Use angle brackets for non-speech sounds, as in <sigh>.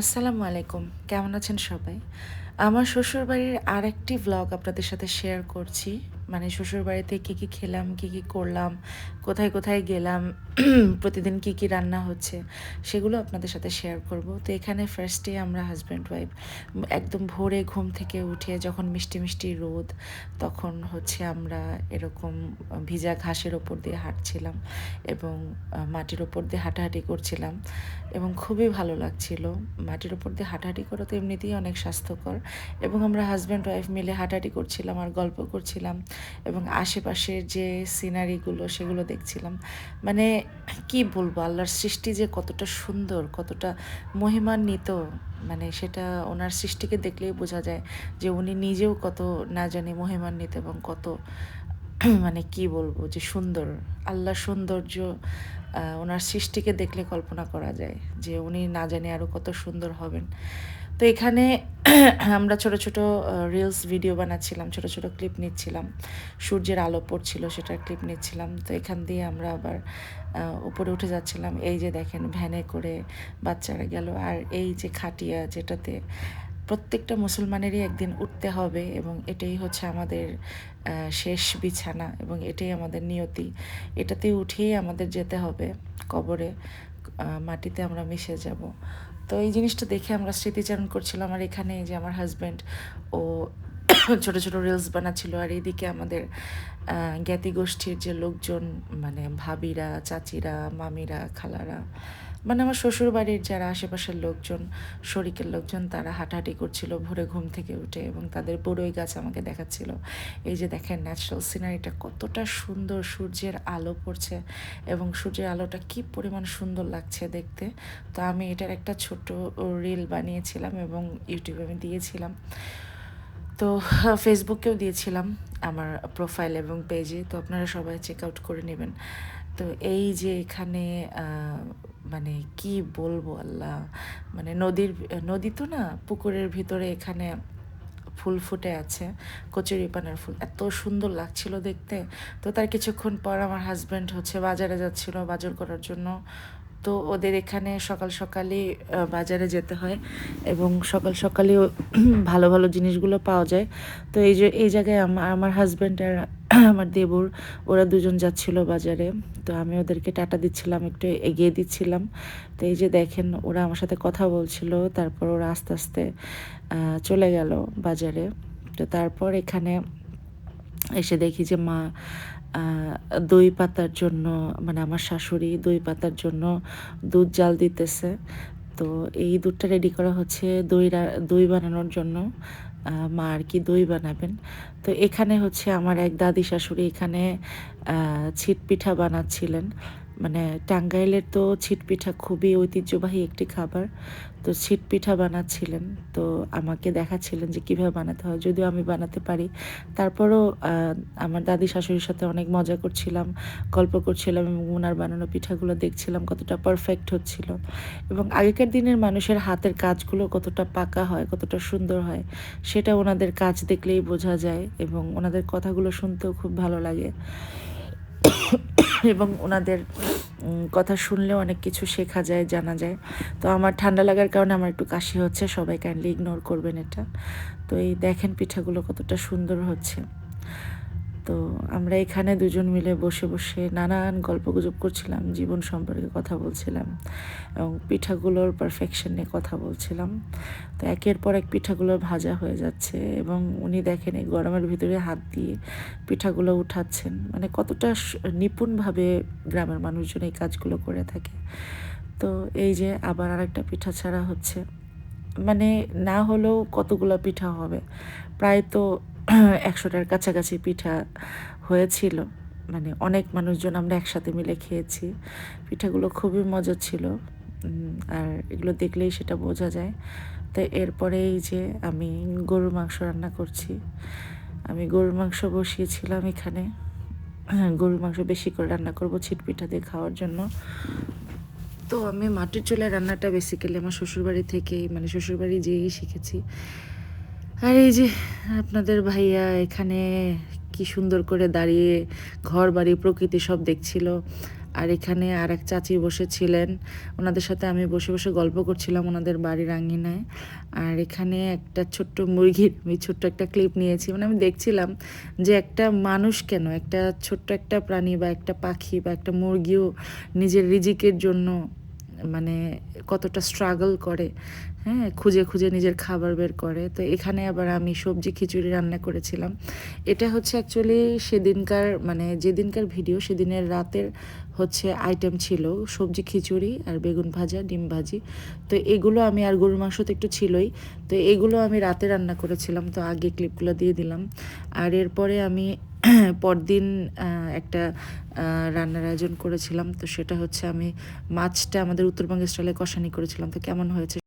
আসসালামু আলাইকুম। কেমন আছেন সবাই? আমার শ্বশুরবাড়ির আরেকটি ব্লগ আপনাদের সাথে শেয়ার করছি। মানে শ্বশুরবাড়িতে কী কী খেলাম, কী কী করলাম, কোথায় কোথায় গেলাম, <clears throat> প্রতিদিন কী কী রান্না হচ্ছে, সেগুলো আপনাদের সাথে শেয়ার করব। তো এখানে ফার্স্টে আমরা হাজব্যান্ড ওয়াইফ একদম ভোরে ঘুম থেকে উঠে যখন মিষ্টি মিষ্টি রোদ, তখন হচ্ছে আমরা এরকম ভিজা ঘাসের ওপর দিয়ে হাঁটছিলাম এবং মাটির ওপর দিয়ে হাঁটাহাঁটি করছিলাম এবং খুবই ভালো লাগছিল। মাটির ওপর দিয়ে হাঁটাহাঁটি করা তো এমনিতেই অনেক স্বাস্থ্যকর এবং আমরা হাজব্যান্ড ওয়াইফ মিলে হাঁটাহাঁটি করছিলাম আর গল্প করছিলাম। এবং আশেপাশের যে সিনারিগুলো সেগুলো দেখছিলাম। মানে কি বলব, আল্লাহর সৃষ্টি যে কতটা সুন্দর, কতটা মহিমান্বিত মানে সেটা ওনার সৃষ্টিকে দেখলেই বোঝা যায় যে উনি নিজেও কত না জানি মহিমান্বিত এবং কত <clears throat> মানে কি বলব যে সুন্দর। আল্লাহ সৌন্দর্য ওনার সৃষ্টিকে দেখলে কল্পনা করা যায় যে উনি না জানি আরও কত সুন্দর হবেন। তো এখানে আমরা ছোট ছোট রিলস ভিডিও বানাচ্ছিলাম, ছোট ছোট ক্লিপ নিচ্ছিলাম। সূর্যের আলো পড়ছিল, সেটার ক্লিপ নিচ্ছিলাম। তো এখান দিয়ে আমরা আবার উপরে উঠে যাচ্ছিলাম। এই যে দেখেন ভ্যানে করে বাচ্চারা গেল। আর এই যে খাটিয়া, যেটাতে প্রত্যেকটা মুসলমানেরই একদিন উঠতে হবে এবং এটাই হচ্ছে আমাদের শেষ বিছানা এবং এটাই আমাদের নিয়তি। এটাতে উঠেই আমাদের যেতে হবে। কবরে মাটিতে আমরা মিশে যাব। তো এই জিনিসটা দেখে আমরা স্মৃতিচারণ করছিলাম আমার এখানে যে আমার হাজব্যান্ড ও ছোট ছোট রিলস বানাচ্ছিল আর এদিকে আমাদের জ্ঞাতি গোষ্ঠীর যে লোকজন মানে ভাবিরা, চাচিরা, মামিরা, খালারা মানে আমার শ্বশুর বাড়ির যারা আশেপাশের লোকজন, শরিকের লোকজন, তারা হাঁটাহাঁটি করছিল, ভোরে ঘুম থেকে উঠে এবং তাদের বড়ই গাছ আমাকে দেখাচ্ছিল। এই যে দেখেন ন্যাচারাল সিনারিটা কতটা সুন্দর, সূর্যের আলো পড়ছে এবং সূর্যের আলোটা কি পরিমাণ সুন্দর লাগছে দেখতে। তো আমি এটার একটা ছোট রিল বানিয়েছিলাম এবং ইউটিউবে আমি দিয়েছিলাম। তো ফেসবুকেও দিয়েছিলাম আমার প্রোফাইল এবং পেজে তো আপনারা সবাই চেক আউট করে নেবেন। তো এই যে এখানে মানে কি বলব আল্লাহ মানে নদীর, নদী তো না, পুকুরের ভিতরে এখানে ফুল ফুটে আছে কচুরি পানার ফুল, এত সুন্দর লাগছিল দেখতে। তো তার কিছুক্ষণ পর আমার হাজব্যান্ড হচ্ছে বাজারে যাচ্ছিল বাজার করার জন্য। তো ওদের এখানে সকাল সকালই আহ, বাজারে যেতে হয় এবং সকাল সকালেও <clears throat> ভালো ভালো জিনিসগুলো পাওয়া যায়। তো এই যে এই জায়গায় আমার <clears throat> আমার হাজব্যান্ড আর আমার দেবর ওরা দুজন যাচ্ছিল বাজারে। তো আমি ওদেরকে টাটা দিচ্ছিলাম একটু এগিয়ে দিচ্ছিলাম। তো এই যে দেখেন ওরা আমার সাথে কথা বলছিল তারপর ওরা আস্তে আস্তে চলে গেল বাজারে। তো তারপর এখানে এসে দেখি যে মা দই পাতার জন্য মানে আমার শাশুড়ি দই পাতার জন্য দুধ জাল দিতেছে। তো এই দুধটা রেডি করা হচ্ছে দই দই বানানোর জন্য। মা আর কি দই বানাবেন। তো এখানে হচ্ছে আমার এক দাদি শাশুড়ি এখানে ছিটপিঠা ছিট পিঠা বানাচ্ছিলেন। মানে টাঙ্গাইলের তো ছিট পিঠা খুবই ঐতিহ্যবাহী একটি খাবার। তো ছিট পিঠা বানাচ্ছিলেন। তো আমাকে দেখাচ্ছিলেন যে কীভাবে বানাতে হয়। যদিও আমি বানাতে পারি। তারপরও আমার দাদি শাশুড়ির সাথে অনেক মজা করছিলাম, গল্প করছিলাম এবং ওনার বানানো পিঠাগুলো দেখছিলাম, কতটা পারফেক্ট হচ্ছিল। এবং আগেকার দিনের মানুষের হাতের কাজগুলো কতটা পাকা হয়, কতটা সুন্দর হয়, সেটা ওনাদের কাজ দেখলেই বোঝা যায় এবং ওনাদের কথাগুলো শুনতেও খুব ভালো লাগে। এবং ওনাদের কথা শুনলে অনেক কিছু শেখা যায়, জানা যায়। তো আমার ঠান্ডা লাগার কারণে আমার একটু কাশি হচ্ছে, সবাই কাইন্ডলি ইগনোর করবেন এটা। তো এই দেখেন পিঠাগুলো কতটা সুন্দর হচ্ছে। তো আমরা এখানে দুজন মিলে বসে বসে নানান গল্পগুজব করছিলাম, জীবন সম্পর্কে কথা বলছিলাম এবং পিঠাগুলোর পারফেকশন নিয়ে কথা বলছিলাম। তো একের পর এক পিঠাগুলো ভাজা হয়ে যাচ্ছে এবং উনি দেখেন এই গরমের ভিতরে হাত দিয়ে পিঠাগুলো উঠাচ্ছেন। মানে কতটা নিপুণভাবে গ্রামের মানুষজন এই কাজগুলো করে থাকে। তো এই যে আবার আরেকটা পিঠা ছাড়া হচ্ছে। মানে না হলেও কতগুলো পিঠা হবে। প্রায় তো একশোটার কাছাকাছি পিঠা হয়েছিল। মানে অনেক মানুষজন আমরা একসাথে মিলে খেয়েছি। পিঠাগুলো খুবই মজা ছিল। আর এগুলো দেখলেই সেটা বোঝা যায়। তো এরপরে এই যে আমি গরুর মাংস রান্না করছি। আমি গরুর মাংস বসিয়েছিলাম এখানে। গরুর মাংস বেশি করে রান্না করব ছিট পিঠা দিয়ে খাওয়ার জন্য। তো আমি মাটির চুলায় রান্নাটা বেসিক্যালি আমার শ্বশুরবাড়ি থেকেই মানে শ্বশুরবাড়ি যেয়েই শিখেছি। আর এই যে আপনাদের ভাইয়া এখানে কি সুন্দর করে দাঁড়িয়ে ঘর বাড়ি প্রকৃতি সব দেখছিল। আর এখানে আর এক চাচি বসেছিলেন। ওনাদের সাথে আমি বসে বসে গল্প করছিলাম ওনাদের বাড়ির আঙ্গিনায় আর এখানে একটা ছোট্ট মুরগির, আমি ছোট্ট একটা ক্লিপ নিয়েছি। মানে আমি দেখছিলাম যে একটা মানুষ কেন, একটা ছোট্ট একটা প্রাণী বা একটা পাখি বা একটা মুরগিও নিজের রিজিকের জন্য মানে কতটা স্ট্রাগল করে হ্যাঁ? খুঁজে খুঁজে নিজের খাবার বের করে। তো এখানে আবার আমি সবজি খিচুড়ি রান্না করেছিলাম। এটা হচ্ছে অ্যাকচুয়ালি সেদিনকার মানে যেদিনকার ভিডিও সেদিনের রাতের হচ্ছে আইটেম ছিল সবজি খিচুড়ি আর বেগুন ভাজা, ডিম ভাজি। তো এগুলো আমি আর গরুর মাংস তো একটু ছিলই। তো এগুলো আমি রাতে রান্না করেছিলাম। তো আগে ক্লিপগুলো দিয়ে দিলাম। আর এরপরে আমি পরদিন আহ, একটা রান্নার আয়োজন করেছিলাম। তো সেটা হচ্ছে আমি মাছটা আমাদের উত্তরবঙ্গের স্টাইলে কষানি করেছিলাম। তো কেমন হয়েছে?